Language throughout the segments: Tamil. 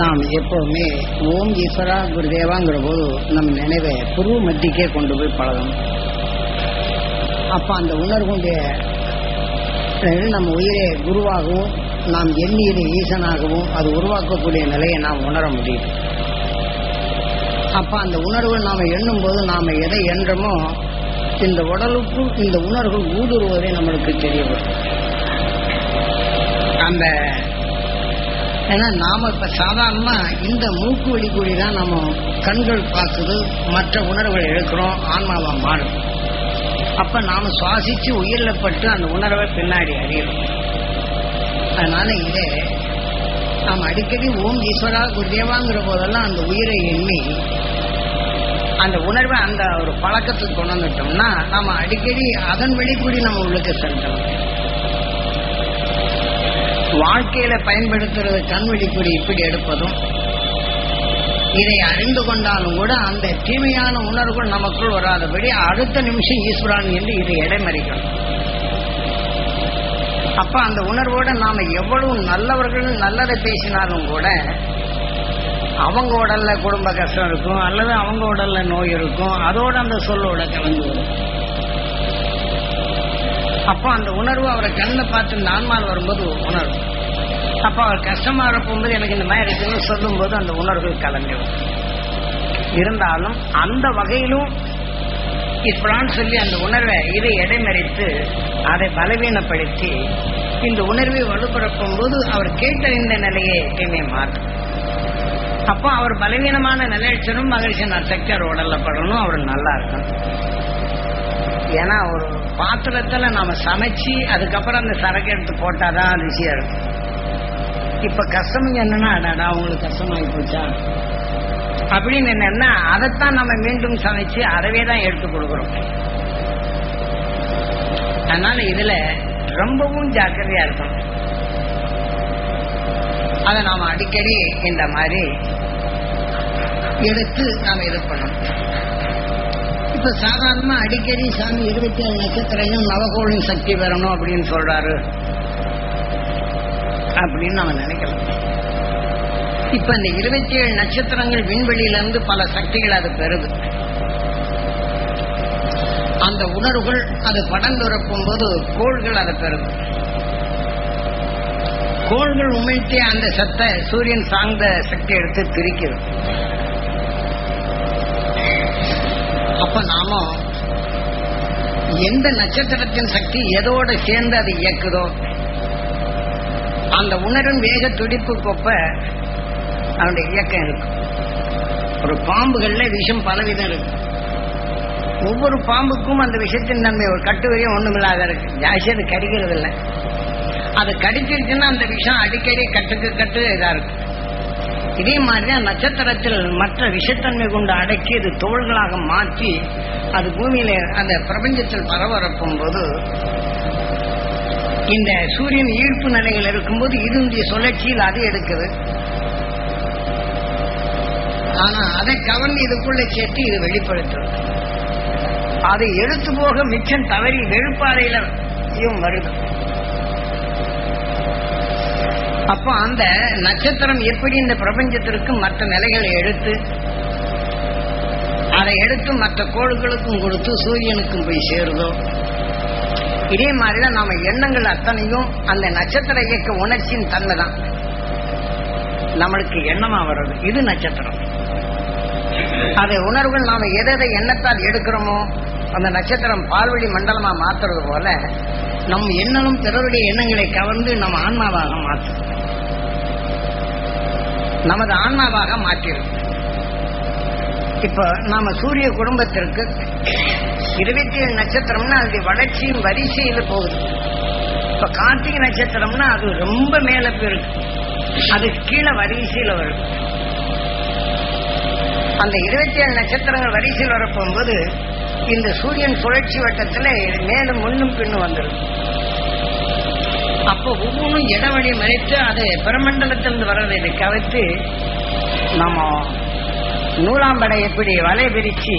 நாம் எப்பவுமே ஓம் ஈஸ்வரா குருதேவாங்கிற போது நம் நினைவை புருவ மத்திக்கே கொண்டு போய் பழகணும். அப்ப அந்த உணர்வுடைய நம்ம உயிரை குருவாகவும் நாம் எண்ணியது ஈசனாகவும் அது உருவாக்கக்கூடிய நிலையை நாம் உணர முடியும். அப்ப அந்த உணர்வு நாம எண்ணும் போது நாம எதை எண்ணுமோ இந்த உடலுக்குள் இந்த உணர்வு ஊடுருவதே நம்மளுக்கு தெரிய வரும் அந்த ஏன்னா நாம இப்ப சாதாரணமா இந்த மூக்கு வழி கூடி தான் நம்ம கண்கள் பார்க்குது மற்ற உணர்வுகள் எடுக்கிறோம் ஆன்மாவா மாறும் அப்ப நாம சுவாசிச்சு உயிரில பட்டு அந்த உணர்வை பின்னாடி அறியறோம். அதனால இதே நாம் அடிக்கடி ஓம் ஈஸ்வரா குருதேவாங்கிற போதெல்லாம் அந்த உயிரை எண்ணி அந்த உணர்வை அந்த ஒரு பழக்கத்துக்கு கொண்டு வந்துட்டோம்னா நம்ம அடிக்கடி அதன் வழி கூடி நம்ம உள்ளுக்கு சென்றோம். வாழ்க்கையில பயன்படுத்துறது கண் வெளிக்குடி இப்படி எடுப்பதும் இதை அறிந்து கொண்டாலும் கூட அந்த தீமையான உணர்வுகள் நமக்குள் வராதபடி அடுத்த நிமிஷம் ஈஸ்வரான் என்று இதை இடைமறிக்கணும். அப்ப அந்த உணர்வோட நாம எவ்வளவு நல்லவர்கள் நல்லதை பேசினாலும் கூட அவங்க உடல்ல குடும்ப கஷ்டம் இருக்கும் அல்லது அவங்க உடல்ல நோய் இருக்கும் அதோட அந்த சொல்லோட கலந்து வரும். அப்போ அந்த உணர்வு அவரை கண்ணை பார்த்து நான்மால் வரும்போது உணர்வு. அப்போ அவர் கஷ்டமா இருக்கும்போது எனக்கு இந்த மாதிரி இருக்குன்னு சொல்லும்போது அந்த உணர்வுகள் கலந்துடும் இருந்தாலும் அந்த வகையிலும் இப்படான்னு சொல்லி அந்த உணர்வை இதை இடைமறித்து அதை பலவீனப்படுத்தி இந்த உணர்வை வலுப்படுத்தும் போது அவர் கேட்டறிந்த நிலையை எப்பயுமே மாற்றும். அப்போ அவர் பலவீனமான நிலையச்சனும் மகிழ்ச்சி சக்தி அவர் உடல்ல படணும் அவர் நல்லா இருக்கணும். ஏன்னா ஒரு பாத்திரத்துல நாம சமைச்சு அதுக்கப்புறம் அந்த சரக்கு எடுத்து போட்டாதான் அது ருசியா இருக்கும். இப்ப கஷ்டம் என்னன்னா அடாடா அவங்களுக்கு கஷ்டமாயி போச்சா? அப்படின்னு என்னன்னா அதைத்தான் நம்ம மீண்டும் சமைச்சு அதவே தான் எடுத்து கொடுக்குறோம். அதனால இதுல ரொம்பவும் ஜாக்கிரதையா இருக்கும் அதை நாம அடிக்கடி இந்த மாதிரி எடுத்து நாம இது பண்ணணும். இப்ப சாதாரணமா அடிக்கடி சாமி இருபத்தி ஏழு நட்சத்திரம் நவகோளின் சக்தி பெறணும் அப்படின்னு சொல்றாரு. அப்படின்னு நம்ம நினைக்கலாம். இப்ப இந்த இருபத்தி ஏழு நட்சத்திரங்கள் விண்வெளியில இருந்து பல சக்திகள் அது பெறுது. அந்த உணர்வுகள் அது படந்துரப்பும் போது கோள்கள் அதை பெறுது. கோள்கள் உமிழ்த்தி அந்த சத்தை சூரியன் சார்ந்த சக்தி எடுத்து பிரிக்குது அப்ப நாம எந்த நட்சத்திரத்தின் சக்தி எதோட சேர்ந்து அது இயக்குதோ அந்த உணர்வின் வேக துடிப்பு கொப்ப அவனுடைய இயக்கம் இருக்கும். ஒரு பாம்புகள்ல விஷம் பலவிதம் இருக்கு. ஒவ்வொரு பாம்புக்கும் அந்த விஷத்தின் நன்மை ஒரு கட்டுவரையும் ஒண்ணுமில்லாத இருக்கு. ஜாஸ்தி அது கடிக்கிறது இல்லை அது கடிச்சிருச்சுன்னா அந்த விஷம் அடிக்கடி கட்டுக்கு கட்டு இதா இருக்கு இதே மாதிரிதான் நட்சத்திரத்தில் மற்ற விஷத்தன்மை கொண்டு அடக்கி அது தோள்களாக மாற்றி அது பூமியில அந்த பிரபஞ்சத்தில் பரவரப்பும் போது இந்த சூரியன் ஈர்ப்பு நிலையில் இருக்கும்போது இருந்திய சுழற்சியில் அது எடுக்குது. ஆனா அதை கவர்ந்து இதுக்குள்ள சேர்த்து இது வெளிப்படுத்தும் அதை எடுத்து போக மிச்சம் தவறி வெளுப்பாறையிலும் வருது. அப்போ அந்த நட்சத்திரம் எப்படி இந்த பிரபஞ்சத்திற்கு மற்ற நிலைகளை எடுத்து அதை எடுத்து மற்ற கோள்களுக்கும் கொடுத்து சூரியனுக்கும் போய் சேருதோ? இதே மாதிரிதான் நாம எண்ணங்கள் அத்தனையும் அந்த நட்சத்திர இயக்க உணர்ச்சியின் தன்மை தான். நம்மளுக்கு எண்ணமா வர்றது. இது நட்சத்திரம். அதை உணர்வுகள் நாம எதை எதை எண்ணத்தால் எடுக்கிறோமோ அந்த நட்சத்திரம் பால்வழி மண்டலமா மாத்துறது போல நம் எண்ணனும் பிறருடைய எண்ணங்களை கவர்ந்து நம்ம ஆன்மாவாக மாற்றும் நமது ஆன்மாவாக மாற்றிடும். இப்ப நாம சூரிய குடும்பத்திற்கு இருபத்தி ஏழு நட்சத்திரம்னா அது வளர்ச்சியின் வரிசையில போகுது. இப்ப கார்த்திகை நட்சத்திரம்னா அது ரொம்ப மேல போயிருக்கு. அது கீழே வரிசையில வரும். அந்த இருபத்தி ஏழு நட்சத்திரங்கள் வரிசையில் வரப்போகும்போது இந்த சூரியன் சுழற்சி வட்டத்துல மேலும் முன்னும் பின்னும் வந்துடும் அப்போ ஒவ்வொன்றும் இடவழி மறைத்து அது பிரமண்டலத்திலிருந்து வர்றதை கவித்து நம்ம நூலாம்படை எப்படி வலை விரிச்சு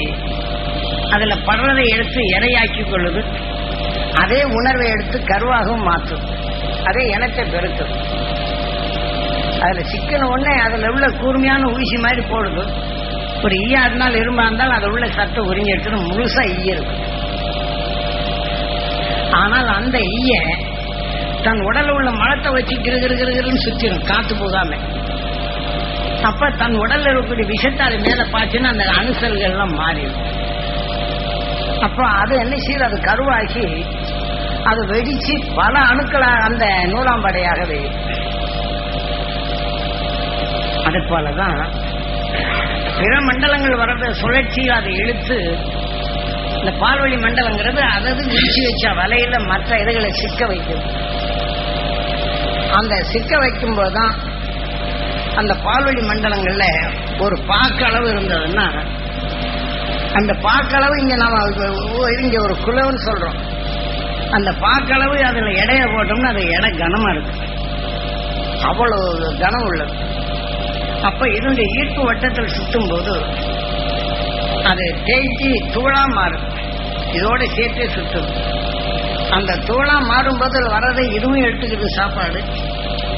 அதுல படுறதை எடுத்து இறையாக்கி கொள்ளுது அதே உணர்வை எடுத்து கருவாகவும் மாற்றும். அதே இனத்தை பெருக்கும் அதுல சிக்கன உடனே அதுல உள்ள கூர்மையான ஊசி மாதிரி போடுது. ஒரு ஈயா இருந்தாலும் இரும்பா இருந்தால் அதுல உள்ள சத்தை உறிஞ்சி எடுத்துட்டு முழுசா ஈய இருக்கும் ஆனால் அந்த ஈய தன் உடல்ல உள்ள மலத்தை வச்சு கிரு சுத்திடும் காத்து போகாம. அப்ப தன் உடல்ல இருக்கக்கூடிய விஷத்தை அது மேல பாய்ச்சுன்னா அந்த அணுசல்கள் எல்லாம் மாறிடும். அப்ப அது என்ன செய்யுது? அது கருவாகி அது வெடிச்சு பல அணுக்களா அந்த நூலாம்படையாக அது போலதான் பிற மண்டலங்கள் வர்றத சுழற்சி அதை இழுத்து இந்த பால்வழி மண்டலங்கிறது அதது விரிச்சு வச்ச வலையில மற்ற இதுகளை சிக்க வைக்குது அந்த சிக்க வைக்கும் போதுதான் அந்த பால்வழி மண்டலங்கள்ல ஒரு பாக்களவு இருந்ததுன்னா அந்த பாக்களவு இங்க நாம இங்க ஒரு குலவுன்னு சொல்றோம். அந்த பாக்களவு அதுல எடைய போட்டோம்னா அது எடை கனமா இருக்கு. அவ்வளவு கனம் உள்ளது. அப்ப இதனுடைய ஈர்ப்பு வட்டத்தில் சுத்தும் போது அது தேய்ச்சி தூளா மாறும். இதோட சேர்த்தே சுத்தும். அந்த தூளா மாறும்போது வர்றதை இதுவும் எடுத்துக்கிது சாப்பாடு.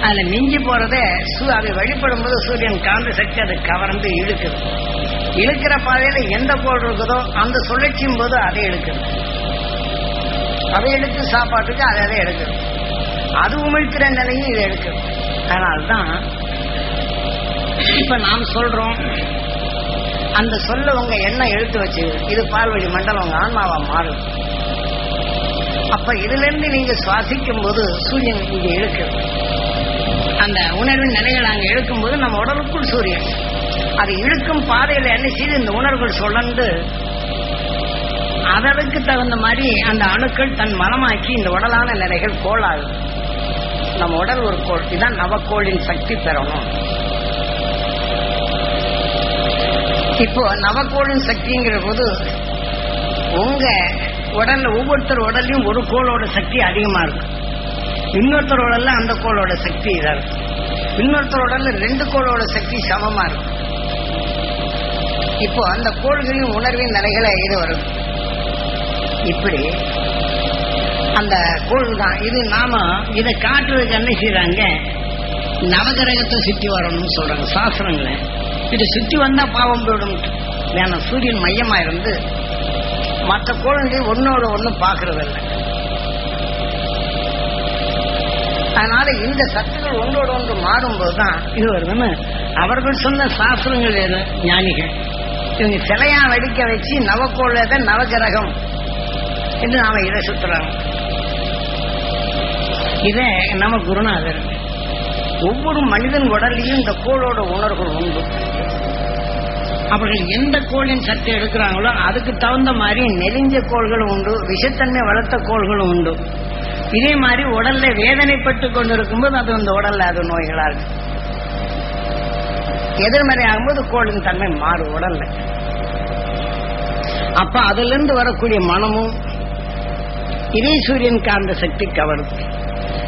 அதுல மிஞ்சி போறதே சூ அதை வழிபடும் போது சூரியன் காந்த சக்தி அதை கவர்ந்து இழுக்குது. இழுக்கிற பாதையில எந்த போல் இருக்குதோ அந்த சுழற்சியும் போது அதை எடுக்குது. அதை எடுத்து சாப்பாட்டுக்கு அதை அதை எடுக்குது. அது உமிழ்க்கிற நிலையும் இதை எடுக்குது. அதனால்தான் இப்ப நாம் சொல்றோம் அந்த சொல்ல உங்க எண்ணம் எழுத்து வச்சு இது பால்வழி மண்டலம் உங்க ஆன்மாவா மாறும். அப்ப இதுல இருந்து நீங்க சுவாசிக்கும் போது சூரியன் இங்க இழுக்கிறது. அந்த உணர்வின் நிலைகள் அங்க இழுக்கும் போது நம்ம உடலுக்குள் சூரியன். அது இழுக்கும் பாதையில என்ன செய்து இந்த உணர்வுகள் சுழந்து அதற்கு தகுந்த மாதிரி அந்த அணுக்கள் தன் மனமாக்கி இந்த உடலான நிலைகள் கோளாகும் நம்ம உடல் ஒரு கோள் இதுதான் நவக்கோளின் சக்தி பெறணும். இப்போ நவக்கோளின் சக்திங்கிற போது உங்க உடல்ல ஒவ்வொருத்தர் உடல்லையும் ஒரு கோளோட சக்தி அதிகமா இருக்கு. இன்னொருத்தர் உடல்ல அந்த கோளோட சக்தி இதா இருக்கு. இன்னொருத்தர் உடல்ல ரெண்டு கோளோட சக்தி சமமா இருக்கு. இப்போ அந்த கோள்களின் உணர்வின் நிலைகளை இது வரும் இப்படி அந்த கோள் தான். இது நாம இதை காட்டுறதுக்கு என்ன செய்யறாங்க நவகிரகத்தை சுத்தி வரணும்னு சொல்றாங்க சாஸ்திரங்களை. இது சுத்தி வந்தா பாவம் போயிடும். வேணாம் சூரியன் மையமா இருந்து மற்ற குழந்தை ஒன்னோட ஒன்னும் பாக்குறதில்லை அதனால இந்த சத்துக்கள் ஒன்றோட ஒன்று மாறும்போதுதான் இது வருதுன்னு அவர்கள் சொன்ன சாஸ்திரங்கள் ஞானிகள். இவங்க சிலையா வெடிக்க வச்சு நவக்கோளத நவகிரகம் என்று நாம இதை சுத்துறாங்க இத நம்ம குருநாதர். ஒவ்வொரு மனிதன் உடலையும் இந்த கோளோட உணர்வுகள் உண்டு. அவர்கள் எந்த கோளின் சத்தை எடுக்கிறாங்களோ அதுக்கு தகுந்த மாதிரி நெறிஞ்ச கோள்களும் உண்டு விஷத்தன்மை வளர்த்த கோள்களும் உண்டு. இதே மாதிரி உடல்ல வேதனைப்பட்டு கொண்டிருக்கும் போது அது அந்த உடல்ல அது நோய்களா இருக்கு. எதிர்மறை ஆகும்போது கோளின் தன்மை மாறும் உடல்ல. அப்ப அதுல இருந்து வரக்கூடிய மனமும் இதே சூரியன் காந்த சக்தி கவரும்.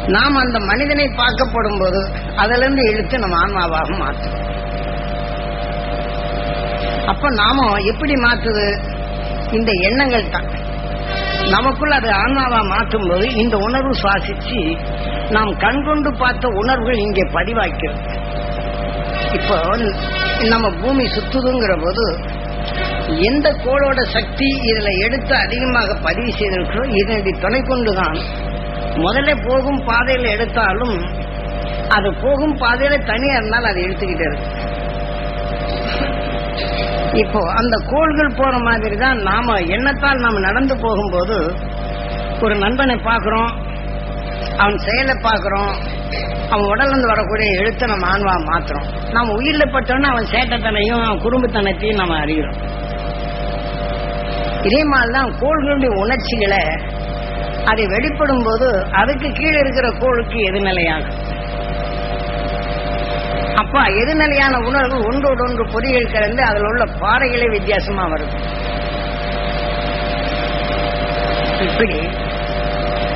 நாம் அந்த மனிதனை பார்க்கப்படும் போது அதுல இருந்து இழுத்து நம்ம ஆன்மாவாக மாற்றும். அப்ப நாம எப்படி மாற்றுது இந்த எண்ணங்கள் தான். நமக்குள்ள அது ஆன்மாவா மாற்றும் போது இந்த உணர்வு சுவாசிச்சு நாம் கண்கொண்டு பார்த்த உணர்வுகள் இங்கே பதிவாக்கிறது இப்போ நம்ம பூமி சுத்துதுங்கிற போது எந்த கோளோட சக்தி இதுல எடுத்து அதிகமாக பதிவு செய்திருக்கிறோம் இதனுடைய துணை கொண்டுதான் முதல்ல போகும் பாதையில எடுத்தாலும் அது போகும் பாதையில தனியா இருந்தாலும் அதை எடுத்துக்கிட்டே இருக்கு இப்போ அந்த கோள்கள் போற மாதிரி தான் நாம எண்ணத்தால் நாம நடந்து போகும்போது ஒரு நண்பனை பார்க்கிறோம் அவன் செயலை பார்க்கிறோம் அவன் உடல்ல வரக்கூடிய எழுத்தை நம்ம ஆன்வா மாத்துறோம். நாம உயிரில் பட்டோம்னா அவன் சேட்டத்தனையும் அவன் குடும்பத்தனத்தையும் நம்ம அறிகிறோம். இதே மாதிரிதான் கோள்களுடைய உணர்ச்சிகளை அதை வெளிப்படும் போது அதுக்கு கீழே இருக்கிற கோளுக்கு எதிர்நிலையாகும். அப்ப எதிர்நிலையான உணர்வு ஒன்றோடு ஒன்று பொறிகள் கலந்து அதில் உள்ள பாறைகளே வித்தியாசமா வருது. இப்படி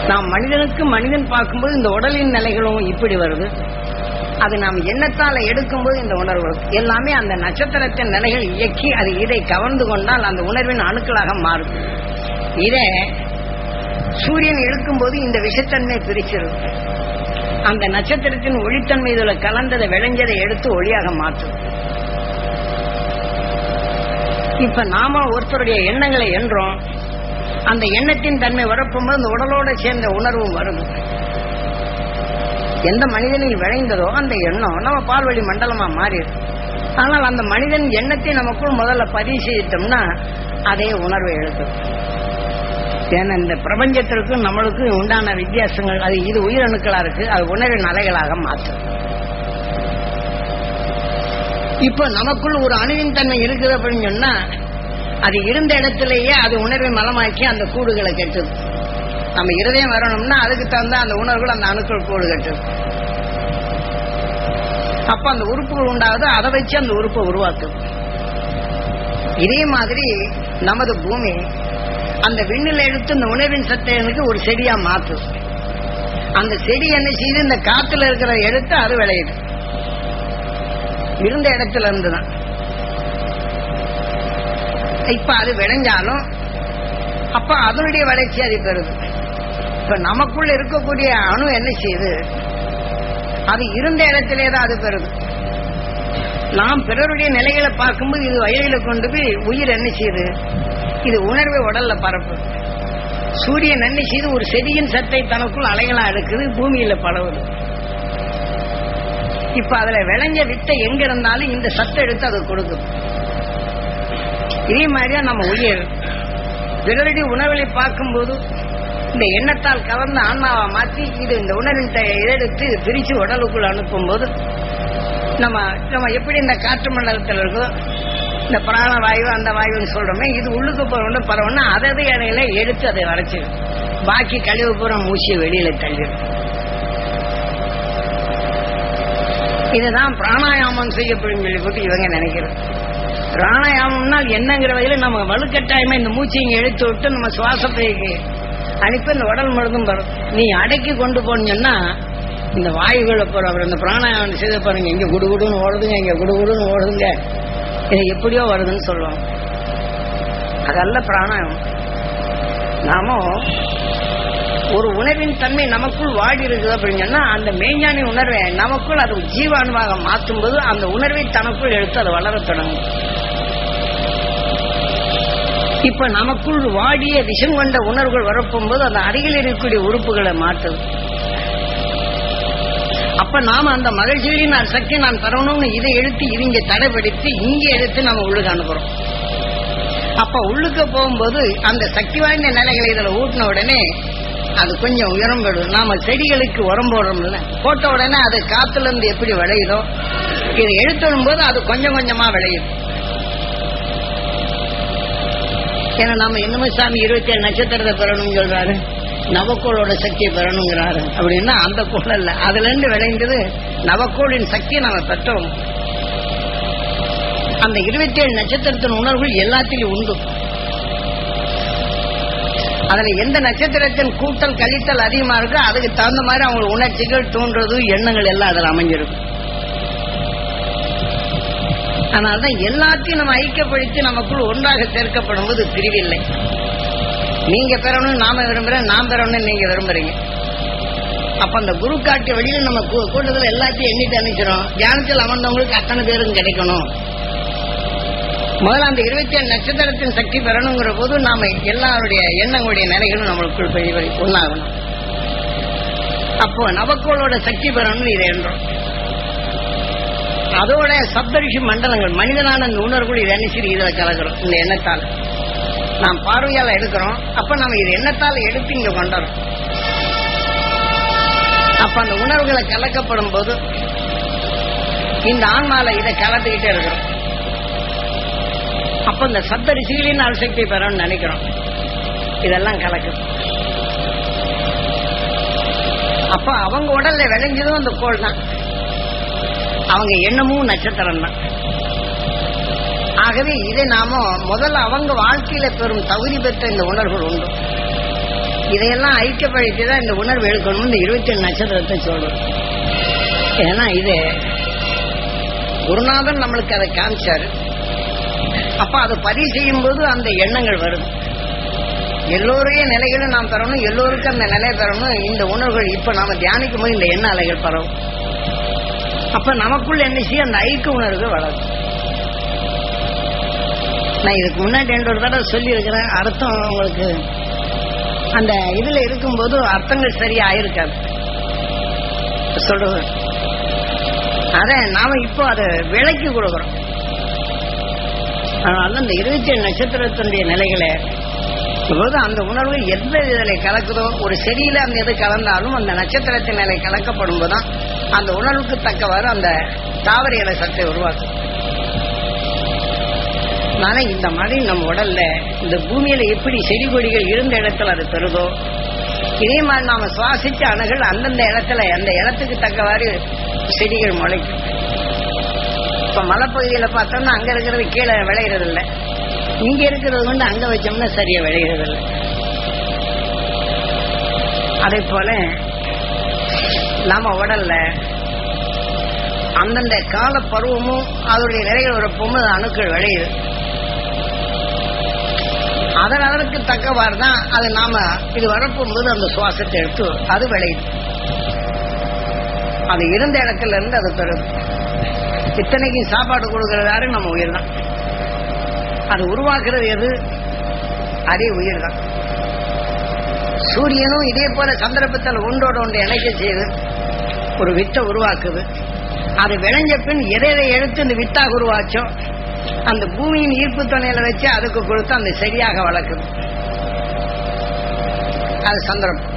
நாம் மனிதனுக்கு மனிதன் பார்க்கும்போது இந்த உடலின் நிலைகளும் இப்படி வருது. அது நாம் எண்ணத்தால எடுக்கும்போது இந்த உணர்வு எல்லாமே அந்த நட்சத்திரத்தின் நிலைகள் இயக்கி அது இதை கவர்ந்து கொண்டால் அந்த உணர்வின் அணுக்களாக மாறும். இதை சூரியன் இழுக்கும்போது இந்த விஷத்தன்மை பிரிச்சிருக்கும் அந்த நட்சத்திரத்தின் ஒளித்தன்மை இதுல கலந்ததை விளைஞ்சதை எடுத்து ஒளியாக மாற்றும். இப்ப நாம ஒருத்தருடைய எண்ணங்களை என்றோம் அந்த எண்ணத்தின் தன்மை வரப்பும்போது அந்த உடலோட சேர்ந்த உணர்வும் வருது எந்த மனிதனில் விளைந்ததோ அந்த எண்ணம் நம்ம பால்வழி மண்டலமா மாறிடு ஆனால் அந்த மனிதன் எண்ணத்தை நமக்குள் முதல்ல பதிவு செய்தோம்னா அதே உணர்வை எழுதும். ஏன்னா இந்த பிரபஞ்சத்திற்கும் நம்மளுக்கும் உண்டான வித்தியாசங்கள் அது இது உயிரணுக்களா இருக்கு அது உணர்வின் அலைகளாக மாற்றும். இப்ப நமக்குள் ஒரு அணுவின் தன்மை இருக்குது அப்படின்னு சொன்னா அது இருந்த இடத்திலேயே அது உணர்வை மலமாக்கி அந்த கூடுகளை கட்டுது. நம்ம இருதயம் வரணும்னா அதுக்கு தகுந்த அந்த உணர்வுகள் அந்த அணுக்கள் கூடு கட்டுது. அப்ப அந்த உறுப்புகள் உண்டாகுது அதை வச்சு அந்த உறுப்பை உருவாக்குது. இதே மாதிரி நமது பூமி அந்த விண்ணில் எடுத்து இந்த உணவின் சத்தையனுக்கு ஒரு செடியா மாத்து. அந்த செடி என்ன செய்யுது இந்த காத்துல இருக்கிற எடுத்து அது விளையுது. இருந்த இடத்துல இருந்துதான். இப்ப அது விளைஞ்சாலும் அப்ப அதனுடைய வளர்ச்சி அது பெறுது. இப்ப நமக்குள்ள இருக்கக்கூடிய அணு என்ன செய்யுது அது இருந்த இடத்திலே தான் அது பெறுது. நாம் பிறருடைய நிலைகளை பார்க்கும்போது இது வயலில் கொண்டு போய் உயிர் என்ன செய்யுது இது உணர்வை உடல்ல பரப்பு. சூரியன் என்ன செய்து ஒரு செடியின் சத்தை தனக்குள் அலைகளா எடுக்குது பூமியில பரவுது. இப்ப அதுல விளைஞ்ச வித்தை எங்க இருந்தாலும் இந்த சத்தை எடுத்து அது கொடுக்குது இதே மாதிரியா நம்ம உயிர். பிறருடைய உணர்வுகளை பார்க்கும்போது இந்த எண்ணத்தால் கவர்ந்த ஆன்மாவை மாற்றி இது இந்த உணர்வின் த- எடுத்து பிரிச்சு உடலுக்குள் அனுப்பும்போது நம்ம நம்ம எப்படி இந்த காற்று மண்டலத்தில் இருக்கோ இந்த பிராண வாயு அந்த வாயுன்னு சொல்றோமே இது உள்ளுக்கு போறோம்னு பரவனா அதது இடையில எடுத்து அதை வரைச்சிடும் பாக்கி கழிவு பூரா மூச்சிய வெளியில தள்ளிடும் இதுதான் பிராணாயாமம் செய்யப்படும் சொல்லி போட்டு இவங்க நினைக்கிறது. பிராணாயாமம்னா என்னங்கிற வகையில நம்ம வலுக்கட்டாயமா இந்த மூச்சை இங்க எடுத்து விட்டு நம்ம சுவாசத்தை அனுப்பி இந்த உடல் மருந்தும் வரும். நீ அடக்கி கொண்டு போனீங்கன்னா இந்த வாயுகளை போற அவர் இந்த பிராணாயாமம் செய்த பாருங்க இங்க குடுகுடுன்னு ஓடுதுங்க இங்க குடுகுடுன்னு ஓடுதுங்க. இது எப்படியோ வருதுன்னு சொல்லுவாங்க. அதல்ல பிராணாயம். நாம ஒரு உணர்வின் தன்மை நமக்குள் வாடி இருக்குது அப்படின்னு சொன்னா அந்த மெய்ஞானி உணர்வை நமக்குள் அது ஜீவானுவாக மாற்றும் போது அந்த உணர்வை தனக்குள் எடுத்து அது வளர தொடங்கும். இப்ப நமக்குள் வாடிய விஷம் கொண்ட உணர்வுகள் வரப்போகும்போது அந்த அருகில் இருக்கக்கூடிய உறுப்புகளை மாற்றுது. அப்ப நாம அந்த மகிழ்ச்சிகளின் நான் சக்தி நான் தரணும்னு இதை எடுத்து இவங்க இங்க தடைப்படுத்தி இங்கே எடுத்து நம்ம உள்ளுக்கு அனுப்புறோம். அப்ப உள்ளுக்கு போகும்போது அந்த சக்தி வாய்ந்த நிலைகளை இதுல ஊட்டின உடனே அது கொஞ்சம் உயரம் போயிடும் நாம செடிகளுக்கு உரம் போடுறோம்ல. போட்ட உடனே அது காத்துல இருந்து எப்படி விளையுதோ இதை எடுத்துடும் போது அது கொஞ்சம் கொஞ்சமா விளையும். ஏன்னா நாம என்னமோ சாமி இருபத்தி ஏழு நட்சத்திரத்தை பெறணும்னு சொல்றாரு. நவக்கோளோட சக்தியை பெறணுங்கிறாரு. அப்படின்னா அந்த கோள் அல்ல. அதுல இருந்து விளைந்தது நவக்கோளின் சக்தியை நாம பெற்றோம். அந்த இருபத்தி ஏழு நட்சத்திரத்தின் உணர்வுகள் எல்லாத்திலும் உண்டு. அதுல எந்த நட்சத்திரத்தின் கூட்டல் கழித்தல் அதிகமா இருக்கோ அதுக்கு தகுந்த மாதிரி அவங்க உணர்ச்சிகள் தோன்றது எண்ணங்கள் எல்லாம் அதுல அமைஞ்சிருக்கும் அதனால்தான் எல்லாத்தையும் நம்ம ஐக்கியப்படுத்தி நமக்குள் ஒன்றாக சேர்க்கப்படும் போது பிரிவில்லை. நீங்க பெறணும் நாம விரும்புறேன் நாம் பெறணும்னு நீங்க விரும்புறீங்க. அப்ப அந்த குரு காட்டு வழியில நம்ம கூ- எல்லாத்தையும் எண்ணிட்டு அனுப்பிச்சிடும் தியானத்தில் அமர்ந்தவங்களுக்கு அத்தனை பேரும் கிடைக்கணும். முதல்ல அந்த இருபத்தி ஏழு நட்சத்திரத்தின் சக்தி பெறணுங்கிற போது நாம எல்லாருடைய எண்ணங்களுடைய நிலைகளும் நம்மளுக்குள் பெரிய ஒன்னாகணும் அப்போ நவக்கோளோட சக்தி பெறணும்னு இதை என்றோம் அதோட சப்தரிஷி மண்டலங்கள் மனிதனான இந்த உணர்வுகள் இதை என்ன இதுல இதில் கலக்கிறோம். இந்த எண்ணத்தால். நாம் பார்வையால எடுக்கிறோம். அப்ப நம்ம இது எண்ணத்தால் எடுத்து இங்க கொண்டோம் அப்ப அந்த உணர்வுகளை கலக்கப்படும் போது இந்த ஆன்மால இதை கலந்துகிட்டே இருக்கிறோம். அப்ப இந்த சப்த ரிசிகளின் அணுசக்தி பெறணும்னு நினைக்கிறோம். இதெல்லாம் கலக்குது அப்ப அவங்க உடல்ல விளைஞ்சதும் அந்த கோள் தான் அவங்க எண்ணமும் நட்சத்திரம் தான் ஆகவே இதை நாம முதல்ல அவங்க வாழ்க்கையில பெறும் தகுதி பெற்ற இந்த உணர்வுகள் உண்டு. இதையெல்லாம் ஐக்கியப்படுத்தி தான் இந்த உணர்வு எடுக்கணும்னு இந்த இருபத்தி ஏழு நட்சத்திரத்தை சொல்றோம். ஏன்னா இது குருநாதன் நம்மளுக்கு அதை காமிச்சாரு. அப்ப அதை பதிவு செய்யும் போது அந்த எண்ணங்கள் வருது. எல்லோருடைய நிலைகளும் நாம் பெறணும் எல்லோருக்கும் அந்த நிலை பெறணும். இந்த உணர்வுகள் இப்ப நாம தியானிக்கும் போது இந்த எண்ண அலைகள் பரவும். அப்ப நமக்குள்ள என்ன செய்ய அந்த ஐக்கிய உணர்வு வளரும். நான் இதுக்கு முன்னாடி ரெண்டு ஒரு தடவை சொல்லியிருக்கிறேன். அர்த்தம் உங்களுக்கு. அந்த இதுல இருக்கும்போது அர்த்தங்கள் சரியா ஆயிருக்காது சொல்றது அத நாம இப்போ அதை விலைக்கு கொடுக்குறோம். அதனால இந்த இருபத்தி ஏழு நட்சத்திரத்தினுடைய நிலைகளை போது அந்த உணர்வு எந்த இதில் கலக்குதோ ஒரு செடியில அந்த இது கலந்தாலும் அந்த நட்சத்திரத்தின் நிலை கலக்கப்படும் போதுதான் அந்த உணர்வுக்கு தக்கவாறு அந்த தாவர இலை சத்தை உருவாக்கும். அதனால இந்த மாதிரி நம்ம உடல்ல இந்த பூமியில எப்படி செடி கொடிகள் இருந்த இடத்துல அது பெறுதோ? இதே மாதிரி நாம சுவாசிச்ச அணுகள் அந்தந்த இடத்துல அந்த இடத்துக்கு தக்கவாறு செடிகள் முளைக்கும். இப்ப மலைப்பகுதியில பார்த்தோம்னா அங்க இருக்கிறது கீழே விளையிறது இல்ல இங்க இருக்கிறது வந்து அங்க வச்சோம்னா சரியா விளையிறது இல்ல அதே போல நம்ம உடல்ல அந்தந்த கால பருவமும் அதனுடைய நிலைகள் வரப்போது அணுக்கள் விளையுது. அதன் அதற்கு தக்கவாறு தான் அது நாம இது வரப்போகும்போது அந்த சுவாசத்தை எடுத்து அது விளையுது அது இருந்த இடத்துல இருந்து அது பெறுது இத்தனைக்கு சாப்பாடு கொடுக்கறது யாரு நம்ம உயிர் தான் அது உருவாக்குறது எது? அதே உயிர் தான் சூரியனும் இதே போல சந்தர்ப்பத்தில் ஒன்றோட ஒன்று இணைக்க செய்து ஒரு வித்தை உருவாக்குது. அது விளைஞ்ச பின் எதை எதை எடுத்து இந்த வித்தாக உருவாச்சோ அந்த பூமியின் ஈர்ப்பு துணையில வச்சு அதுக்கு கொடுத்து அந்த செடியாக வளர்க்குது. அது சந்தர்ப்பம்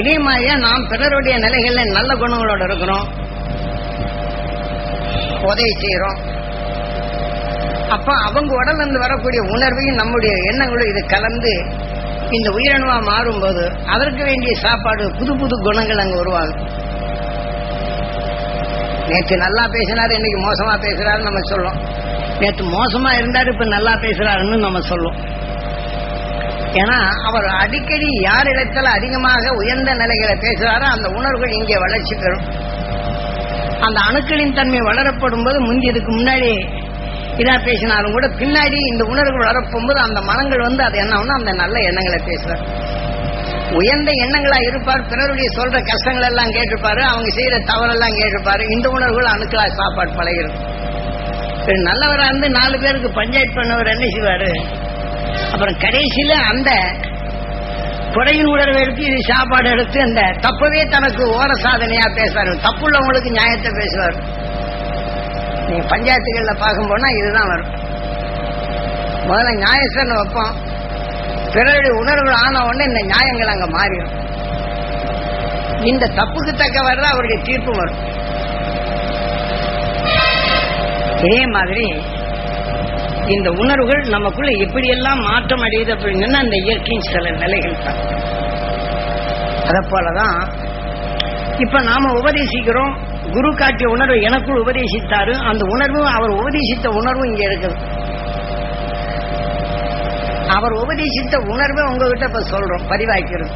இதே மாதிரியா நாம் பிறருடைய நிலைகள்ல நல்ல குணங்களோட இருக்கிறோம். உதவி செய்யறோம் அப்ப அவங்க உடல்ல இருந்து வரக்கூடிய உணர்வையும் நம்முடைய எண்ணங்களும் இது கலந்து இந்த உயிரணுவா மாறும்போது அதற்கு வேண்டிய சாப்பாடு புது புது குணங்கள் அங்க உருவாகும் நேற்று நல்லா பேசினாரு இன்னைக்கு மோசமா பேசுறாரு நம்ம சொல்லும் நேற்று மோசமா இருந்தாரு இப்ப நல்லா பேசுறாருன்னு நம்ம சொல்லும் ஏன்னா அவர் அடிக்கடி யார் இடத்துல அதிகமாக உயர்ந்த நிலைகளை பேசுறாரோ அந்த உணர்வுகள் இங்கே வளர்ச்சி பெறும். அந்த அணுக்களின் தன்மை வளரப்படும் போது முந்தி இதுக்கு முன்னாடி இதா பேசினாலும் கூட பின்னாடி இந்த உணர்வுகள் வளரப்போகும்போது அந்த மனங்கள் வந்து அது என்ன அந்த நல்ல எண்ணங்களை பேசுறாரு. உயர்ந்த எண்ணங்களா இருப்பார் பிறருடைய சொல்ற கஷ்டங்கள் எல்லாம் கேட்டிருப்பாரு அவங்க செய்யற தவறெல்லாம் கேட்டிருப்பாரு இந்த உணர்வுகள் அணுக்களா சாப்பாடு பழகிடும் நல்லவரா இருந்து நாலு பேருக்கு பஞ்சாயத்து பண்ணவர் என்ன செய்வாரு? அப்புறம் கடைசியில அந்த குறையின் உணர்வை எடுத்து இது சாப்பாடு எடுத்து அந்த தப்பவே தனக்கு ஓர சாதனையா பேசுவாரு. தப்புள்ளவங்களுக்கு நியாயத்தை பேசுவார். நீங்க பஞ்சாயத்துகள்ல பார்க்க போனா இதுதான் வரும். முதல்ல நியாயஸ்தன் வைப்போம். பிறருடைய உணர்வுகள் ஆன உடனே இந்த நியாயங்கள் அங்க மாறிடும். இந்த தப்புக்கு தக்கவாறு தான் அவருடைய தீர்ப்பு வரும். இதே மாதிரி இந்த உணர்வுகள் நமக்குள்ள எப்படியெல்லாம் மாற்றம் அடையுது அப்படின்னா அந்த இயற்கையின் சில நிலைகள் தான். அத போலதான் இப்ப நாம உபதேசிக்கிறோம் குரு காட்டிய உணர்வு எனக்குள் உபதேசித்தாரு அந்த உணர்வும் அவர் உபதேசித்த உணர்வும் இங்க இருக்குது. அவர் உபதேசித்த உணர்வை உங்ககிட்ட இப்ப சொல்றோம் பதிவாக்கிறது.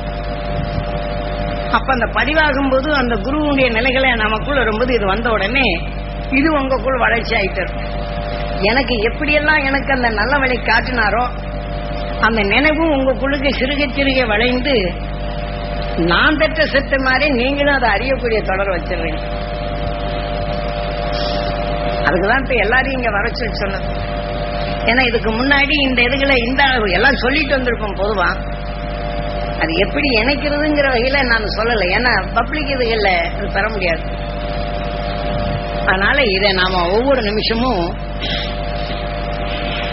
அப்ப அந்த பதிவாகும் போது அந்த குருவுடைய நிலைகளை நமக்குள்ள வரும்போது இது வந்த உடனே இது உங்களுக்குள் வளர்ச்சி ஆயிட்டு எனக்கு எப்படியெல்லாம் எனக்கு அந்த நல்ல வழி காட்டினாரோ அந்த நினைவும் உங்களுக்குள்ளுக்கு சிறுக சிறுக வளைந்து நான் பெற்ற சொத்து மாதிரி நீங்களும் அதை அறியக்கூடிய தொடர் வச்சிடுறீங்க. அதுக்குதான் இப்ப எல்லாரையும் இங்க வர சொல்லி சொன்னது ஏன்னா இதுக்கு முன்னாடி இந்த இதுகளை இந்த அளவு எல்லாம் சொல்லிட்டு வந்திருப்போம் பொதுவா. அது எப்படி இணைக்கிறதுங்கிற வகையில நான் சொல்லல. ஏன்னா பப்ளிக் இதுகள்ல பெற முடியாது. அதனால இதை நாம ஒவ்வொரு நிமிஷமும்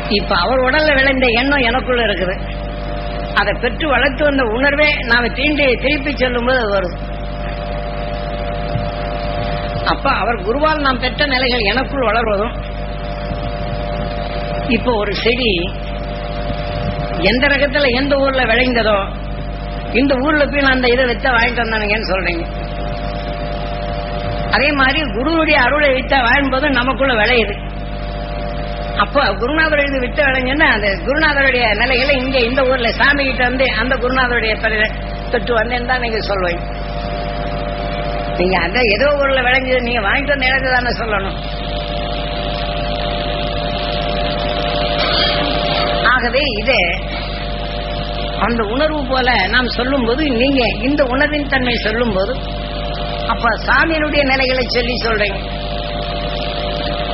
இப்ப அவர் உடல்ல விளைந்த எண்ணம் எனக்குள்ள இருக்குது. அதை பெற்று வளர்த்து வந்த உணர்வே நாம தீண்டி திருப்பி சொல்லும் அது வரும். அப்ப அவர் குருவால் நாம் பெற்ற நிலைகள் எனக்குள் வளர்வதும் இப்போ ஒரு செடி எந்த ரகத்துல எந்த ஊர்ல விளைந்ததோ இந்த ஊர்ல போய் நான் அந்த இதை வச்சா வாங்கிட்டு வந்தானுங்கன்னு சொல்றீங்க. அதே மாதிரி குருவுடைய அருளை வித்த வாழும் போது நமக்குள்ள விளையுது. அப்ப குருநாதர் எழுதி வித்த விளைஞ்சுன்னா அந்த குருநாதருடைய நிலையில இங்க இந்த ஊர்ல சாமி கிட்ட வந்து அந்த குருநாதருடைய தொற்று தொட்டு வந்தேன்னு தான் நீங்க சொல்லுவீங்க. நீங்க அந்த ஏதோ ஊர்ல விளைஞ்சது நீங்க வாங்கிட்டு வந்த இடத்துல தானே சொல்லணும். ஆகவே இது அந்த உணர்வு போல நாம் சொல்லும் போது நீங்க இந்த உணர்வின் தன்மை சொல்லும்போது அப்ப சாமியினுடைய நிலைகளை சொல்லி சொல்றேன்.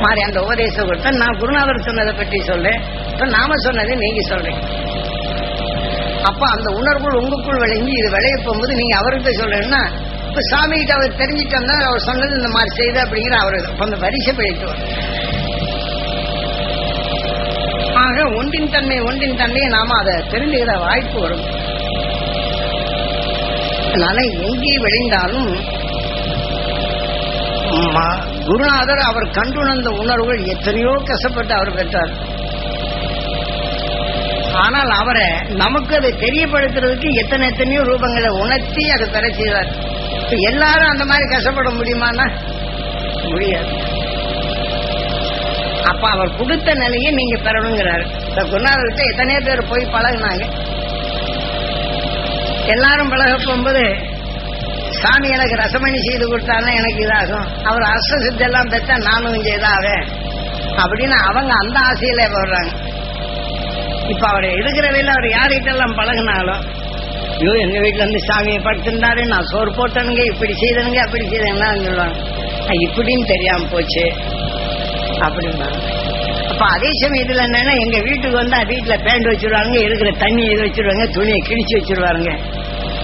மாதிரி அந்த உபதேசம் கொடுத்தா நான் குருநாதர் சொன்னதை பற்றி சொல்றேன். இப்ப நாம சொன்னதை நீங்க சொல்றீங்க. அப்ப அந்த உணர்வுகள் உங்களுக்குள் விளைஞ்சு இது விளைய போகும்போது நீங்க அவர்கிட்ட சொல்றேன்னா இப்ப சாமி கிட்ட அவர் தெரிஞ்சுட்டோம்னா அவர் சொன்னது இந்த மாதிரி செய்து அப்படிங்கிற அவர் அந்த வரிசை பிழைத்து வரும். ஆக ஒன்றின் தன்மை ஒன்றின் தன்மையை நாம அதை தெரிஞ்சுக்கிற வாய்ப்பு வரும். அதனால எங்கே விளைந்தாலும் குருநாதர் அவர் கண்டுணர்ந்த உணர்வுகள் எத்தனையோ கஷ்டப்பட்டு அவர் பெற்றார். ஆனால் அவரை நமக்கு அதை தெரியப்படுத்துறதுக்கு எத்தனை எத்தனையோ ரூபங்களை உணர்த்தி அதை பெற செய்தார். எல்லாரும் அந்த மாதிரி கஷ்டப்பட முடியுமானா முடியாது. அப்ப அவர் கொடுத்த நிலையை நீங்க பெறணுங்கிறாரு. இந்த குருநாதர்கிட்ட எத்தனையோ பேர் போய் பழகினாங்க. எல்லாரும் பழக போகும்போது சாமி எனக்கு ரசமணி செய்து கொடுத்தாருன்னா எனக்கு இதாகும். அவர் அஷ்ட சித்தெல்லாம் பெற்றா நானும் இங்கே இதாவேன். அப்படின்னு அவங்க அந்த ஆசையில வர்றாங்க இப்ப அவர் இருக்கிற வரையில அவர் யார்கிட்ட எல்லாம் பழகினாலும் ஐயோ எங்க வீட்டுல இருந்து சாமியை படுத்திருந்தாரு நான் சோறு போட்டனுங்க இப்படி செய்தனுங்க அப்படி செய்தேன்னா சொல்லுவாங்க. இப்படின்னு தெரியாம போச்சு. அப்படின்னா அப்ப அதே சமயத்துல என்னன்னா எங்க வீட்டுக்கு வந்தா வீட்டுல பேண்ட் வச்சிருவாங்க இருக்கிற தண்ணி இது வச்சிருவாங்க துணியை கிழிச்சு வச்சிருவாருங்க.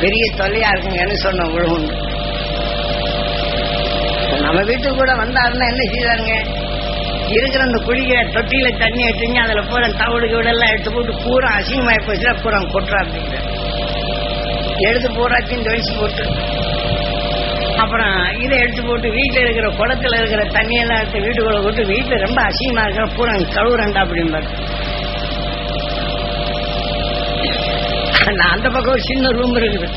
பெரிய தொல்லையா இருக்குங்கன்னு சொன்ன உழவுண்டு நம்ம வீட்டுக்கு கூட வந்தாருன்னா என்ன செய்வாருங்க இருக்கிற அந்த குடிக்கிற தொட்டியில தண்ணி எடுத்துங்க அதுல பூரா தவிடு கீடெல்லாம் எடுத்து போட்டு பூரா அசிங்கமாயி போச்சுன்னா பூரா கொட்டுறா அப்படிங்கிற. எடுத்து பூராத்தையும் தொழிச்சு போட்டு. அப்புறம் இதை எடுத்து போட்டு வீட்டுல இருக்கிற குளத்துல இருக்கிற தண்ணியெல்லாம் எடுத்து வீட்டுக்குள்ள போட்டு வீட்டுல ரொம்ப அசிங்கமா இருக்கிற பூரா கழுவுறண்டா அப்படிம்பாரு. நான் அந்த பக்கம் ஒரு சின்ன ரூம் இருக்குது.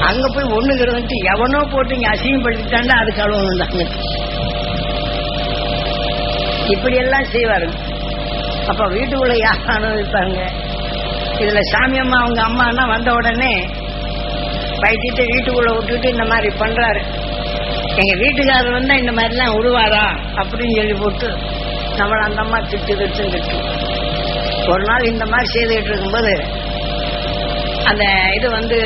அங்க போய் ஒண்ணுங்கிறது எவனோ போட்டு இங்க அசிங்கப்படுத்திட்டாண்டா அது கழுவணும் தாங்க இப்படி எல்லாம் செய்வாருங்க அப்ப வீட்டுக்குள்ள யார் அனுபவிப்பாங்க இதுல சாமி அம்மா அவங்க அம்மானா வந்த உடனே பயிட்டு வீட்டுக்குள்ள விட்டுட்டு இந்த மாதிரி பண்றாரு. எங்க வீட்டுக்காரர் வந்தா இந்த மாதிரி எல்லாம் விடுவாரா அப்படின்னு சொல்லி போட்டு நம்மள அந்த அம்மா திட்டு திட்டு திட்டு. ஒரு நாள் இந்த மாதிரி செய்துகிட்டு இருக்கும்போது அந்த இது வந்து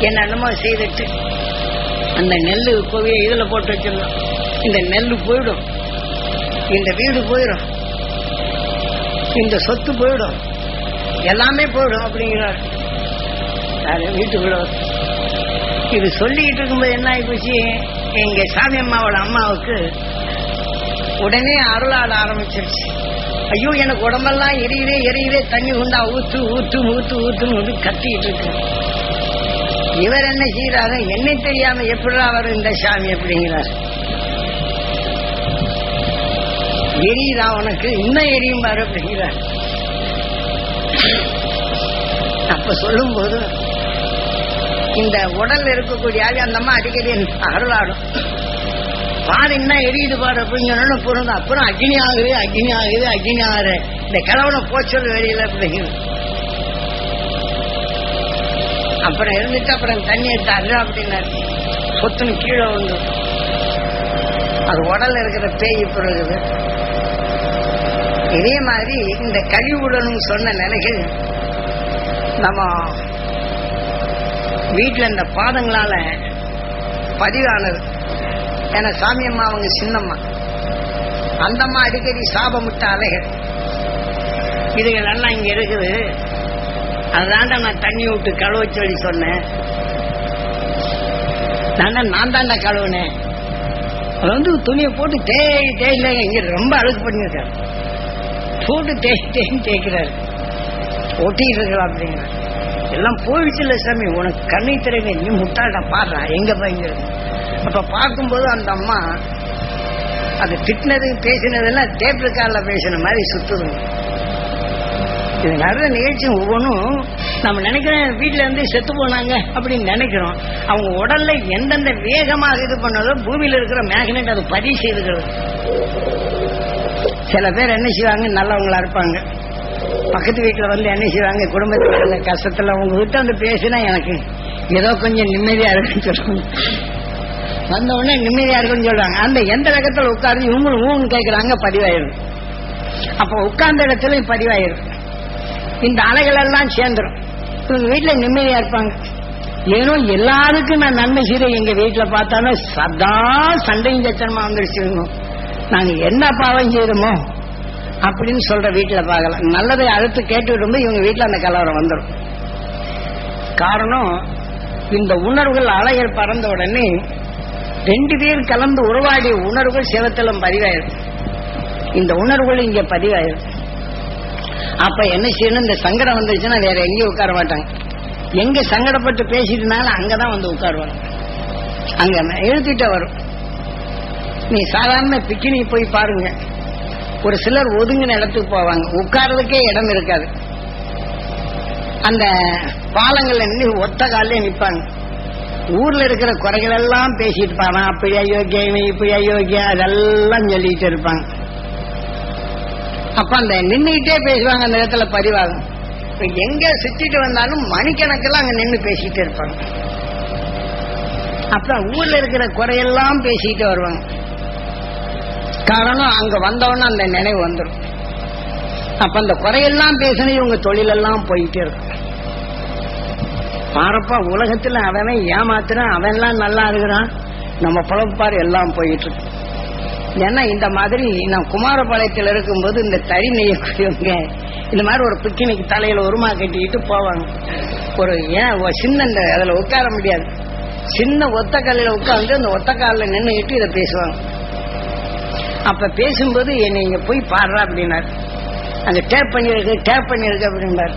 என்னென்னமோ செய்துட்டு அந்த நெல் கோவிய இதில் போட்டு வச்சிருந்தோம் இந்த நெல் போயிடும். இந்த வீடு போயிடும். இந்த சொத்து போயிடும். எல்லாமே போயிடும் அப்படிங்கிறார். யாரு வீட்டுக்குள்ள இது சொல்லிக்கிட்டு இருக்கும்போது என்ன ஆகிப்போச்சு எங்க சாமி அம்மாவோட அம்மாவுக்கு உடனே அருளாட ஆரம்பிச்சிருச்சு. ஐயோ எனக்கு உடம்பெல்லாம் எரியுதே எரியுதே. தண்ணி உண்டா ஊத்து ஊத்து ஊத்து ஊத்துன்னு கத்திட்டு கத்திக்கிட்டு இருக்கு. இவர் என்ன செய்யறாரு என்னை தெரியாம எப்படிடா வரும் இந்த சாமி அப்படிங்கிறார். எரியுதா உனக்கு? இன்னும் எரியும் பாரு அப்படிங்கிறார். அப்ப சொல்லும் போது இந்த உடல் இருக்கக்கூடிய அந்த அம்மா அடிக்கடி அருளாடும். பாரு என்ன எரியுது பாரு அப்படின்னு சொன்னோன்னு அப்புறம் அக்னி ஆகுது அக்னி ஆகுது அக்னி ஆகுது. இந்த கிழவனை போச்சொல் வெளியில அப்படிங்கிறது அப்புறம் இருந்துட்டு அப்புறம் தண்ணி எடுத்து அரு அப்படின்னாரு. சொத்துன்னு கீழே வந்து. அது உடல்ல இருக்கிற பேய் இப்ப இருக்குது. இதே மாதிரி இந்த கழிவுடனும் சொன்ன நிலைகள் நம்ம வீட்டில் இந்த பாதங்களால பதிவானது. ஏன்னா சாமி அம்மா அவங்க சின்னம்மா. அந்த அம்மா அடிக்கடி சாபமிட்ட அலைகள் இதுகள் எல்லாம் இங்க இருக்குது. அதுதான்டா நான் தண்ணி விட்டு கழுவ சொல்லி சொன்னேன். நான் நான் தாண்டா கழுவுனேன். அது வந்து துணியை போட்டு தேய் தேயில இங்க ரொம்ப அழுக்கு பண்ணியிருக்காரு. போட்டு தேய் தேய் தேய்க்கிறாரு. ஒட்டிட்டு இருக்கலாம் அப்படிங்கிற. எல்லாம் போயிடுச்சு இல்லை சாமி. உனக்கு கண்ணை திறமை நீ முட்டாள்டா பாடுறா. எங்க பயங்கிறது அப்ப பார்க்கும்போது அந்த அம்மா அது திட்டினது பேசினதெல்லாம் டேப் ரெக்கார்ட்ல பேசின மாதிரி சுத்துது இது நடந்த நிகழ்ச்சி ஒவ்வொன்றும் நம்ம நினைக்கிறோம் வீட்டுல இருந்து செத்து போனாங்க அப்படின்னு நினைக்கிறோம். அவங்க உடல்ல எந்தெந்த வேகமாக இது பண்ணதோ பூமியில இருக்கிற மேக்னெட் அது பதிவு செய்துக்கிறது. சில பேர் என்ன செய்வாங்க நல்லவங்களா இருப்பாங்க. பக்கத்து வீட்டுல வந்து என்ன செய்வாங்க குடும்பத்துல கஷ்டத்துல உங்க கிட்ட வந்து பேசினா எனக்கு ஏதோ கொஞ்சம் நிம்மதியா இருக்குன்னு சொல்லுவாங்க. வந்த உடனே நிம்மதியா இருக்குன்னு சொல்றாங்க. அந்த எந்த ரகத்துல உட்கார்ந்து இவங்களும் ஊன்னு கேட்கிறாங்க பதிவாயிரும். அப்ப உட்கார்ந்த இடத்துலயும் பதிவாயிரும். இந்த அலைகள் எல்லாம் சேர்ந்துடும் இவங்க வீட்டுல நிம்மதியா இருப்பாங்க. ஏனோ எல்லாருக்கும் நான் நன்மை செய்ய எங்க வீட்டுல பார்த்தாலும் சதா சண்டையும் சச்சனமா வந்துருச்சுங்க நாங்க என்ன பாவம் செய்யறோமோ அப்படின்னு சொல்ற வீட்டுல பார்க்கலாம். நல்லதை அடுத்து கேட்டு விடும்போது இவங்க வீட்டுல அந்த கலவரம் வந்துடும் காரணம் இந்த உணர்வுகள் அலைகள் பறந்த உடனே ரெண்டு பேர் கலந்து உறவாடிய உணர்வுகள் சிவத்திலும் பதிவாயிரும். இந்த உணர்வுகள் இங்க பதிவாயிரும். அப்ப என்ன செய்யணும்? இந்த சங்கடம் வந்துருச்சுன்னா வேற எங்கேயும் உட்கார மாட்டாங்க. எங்க சங்கடப்பட்டு பேசிட்டுனாலும் அங்கதான் வந்து உட்காருவாங்க. அங்க எழுதிட்டே வரும். நீ சாதாரண பிக்கினி போய் பாருங்க. ஒரு சிலர் ஒதுங்கின இடத்துக்கு போவாங்க. உட்கார்றதுக்கே இடம் இருக்காது. அந்த பாலங்கள்ல நின்று ஒத்த காலே நிப்பாங்க. ஊர்ல இருக்கிற குறைகள் எல்லாம் பேசிட்டு இருப்பாங்க அப்படி அயோக்கியம் இவன் இப்படி அயோக்கியம் அதெல்லாம் சொல்லிட்டு இருப்பாங்க அப்ப அந்த நின்றுகிட்டே பேசுவாங்க அந்த இடத்துல பதிவாகும். இப்ப எங்க சுத்திட்டு வந்தாலும் மணிக்கணக்கெல்லாம் அங்க நின்று பேசிட்டு இருப்பாங்க. அப்புறம் ஊர்ல இருக்கிற குறையெல்லாம் பேசிட்டு வருவாங்க. காரணம் அங்க வந்தவொடனே அந்த நினைவு வந்துடும் அப்ப அந்த குறையெல்லாம் பேசணும் இவங்க தொழிலெல்லாம் போயிட்டே இருக்கும். பாரப்பா உலகத்துல அவன் ஏமாத்துறான் அவன்லாம் நல்லா இருக்கிறான். நம்ம பழப்பாரு எல்லாம் போயிட்டு இருக்கு ஏன்னா இந்த மாதிரி நான் குமாரபாளையத்தில் இருக்கும்போது இந்த தறி நெய்யக்கூடியவங்க இந்த மாதிரி ஒரு பிக்கினிக்கு தலையில உருமா கட்டிக்கிட்டு போவாங்க. ஒரு ஏன் சின்ன இந்த அதுல உட்கார முடியாது. சின்ன ஒத்த கல்லில் உட்காந்து அந்த ஒத்த காலில் நின்றுக்கிட்டு இதை பேசுவாங்க. அப்ப பேசும்போது என்னை இங்க போய் பாடுறா அப்படின்னாரு. அந்த டேப் பண்ணிருக்கு டேப் பண்ணிருக்கு அப்படின்னாரு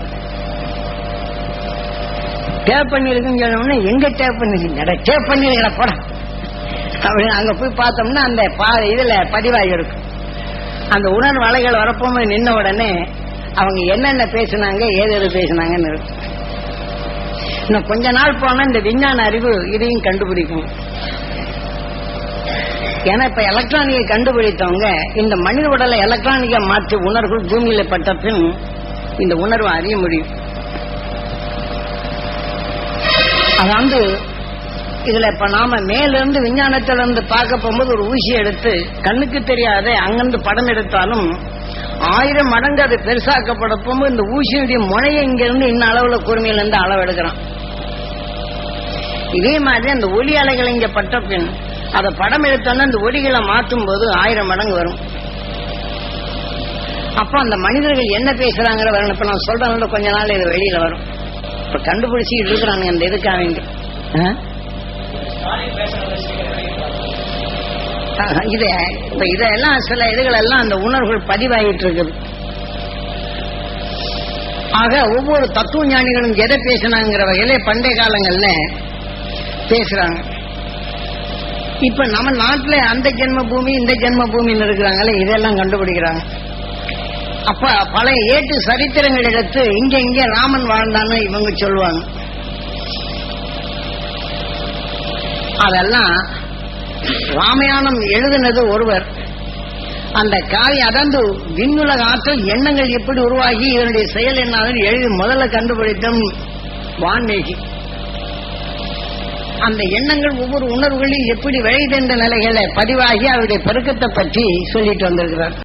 டேப் பண்ணிருக்குன்னு சொன்னோம்னா எங்க டேப் பண்ணிருக்கீங்க டேப் பண்ணிருக்கிற படம் அப்படின்னு அங்க போய் பார்த்தோம்னா அந்த பா இதுல பதிவாகி இருக்கும் அந்த உணர்வு அலைகள் வரப்போமே நின்ன உடனே அவங்க என்னென்ன பேசுனாங்க ஏது எது பேசுனாங்கன்னு இருக்கும் இன்னும் கொஞ்ச நாள் போனா இந்த விஞ்ஞான அறிவு இதையும் கண்டுபிடிக்கும். ஏன்னா இப்ப எலக்ட்ரானிக்கை கண்டுபிடித்தவங்க இந்த மனித உடலை எலக்ட்ரானிக்கா மாற்றி உணர்வு பூமியில பட்ட பின் இந்த உணர்வு அறிய முடியும். அதாவது இதுல இப்ப நாம மேலிருந்து விஞ்ஞானத்துல இருந்து பார்க்க போகும்போது ஒரு ஊசி எடுத்து கண்ணுக்கு தெரியாத அங்கிருந்து படம் எடுத்தாலும் ஆயிரம் மடங்கு அது பெருசாக்கப்பட போகும்போது இந்த ஊசியுடைய முனையை இங்கிருந்து இன்ன அளவுல கூர்மையில இருந்து அளவு எடுக்கிறான். இதே மாதிரி அந்த ஒலி அலைகள் இங்க பட்ட பின் அதை படம் எடுத்தோன்னா அந்த ஒலிகளை மாற்றும் போது ஆயிரம் மடங்கு வரும். அப்ப அந்த மனிதர்கள் என்ன பேசுறாங்கிற வரணும் இப்ப நான் சொல்றேன். கொஞ்ச நாள் இது வெளியில வரும். இப்ப கண்டுபிடிச்சிட்டு இருக்கிறாங்க அந்த இதுக்காக வேண்டி இப்ப இதெல்லாம் சில இதுகள் எல்லாம் அந்த உணர்வுகள் பதிவாகிட்டு இருக்குது ஆக ஒவ்வொரு தத்துவ ஞானிகளும் எதை பேசினாங்கிற வகையில பண்டைய காலங்கள்ல பேசுறாங்க. இப்ப நம்ம நாட்டுல அந்த ஜென்ம பூமி இந்த ஜென்ம பூமின்னு இருக்கிறாங்களே இதெல்லாம் கண்டுபிடிக்கிறாங்க. அப்ப பழைய ஏட்டு சரித்திரங்கள் எடுத்து இங்க இங்க ராமன் வாழ்ந்தான்னு இவங்க சொல்லுவாங்க. அதெல்லாம் ராமாயணம் எழுதினது ஒருவர். அந்த காய் அதந்து விண்ணுலக ஆற்றல் எண்ணங்கள் எப்படி உருவாகி இவனுடைய செயல் என்ன எழுதி முதல்ல கண்டுபிடித்தம் வான்மேகி. அந்த எண்ணங்கள் ஒவ்வொரு உணர்வுகளில் எப்படி விளையுது என்ற நிலைகளை பதிவாகி அவருடைய பெருக்கத்தை பற்றி சொல்லிட்டு வந்திருக்கிறார்.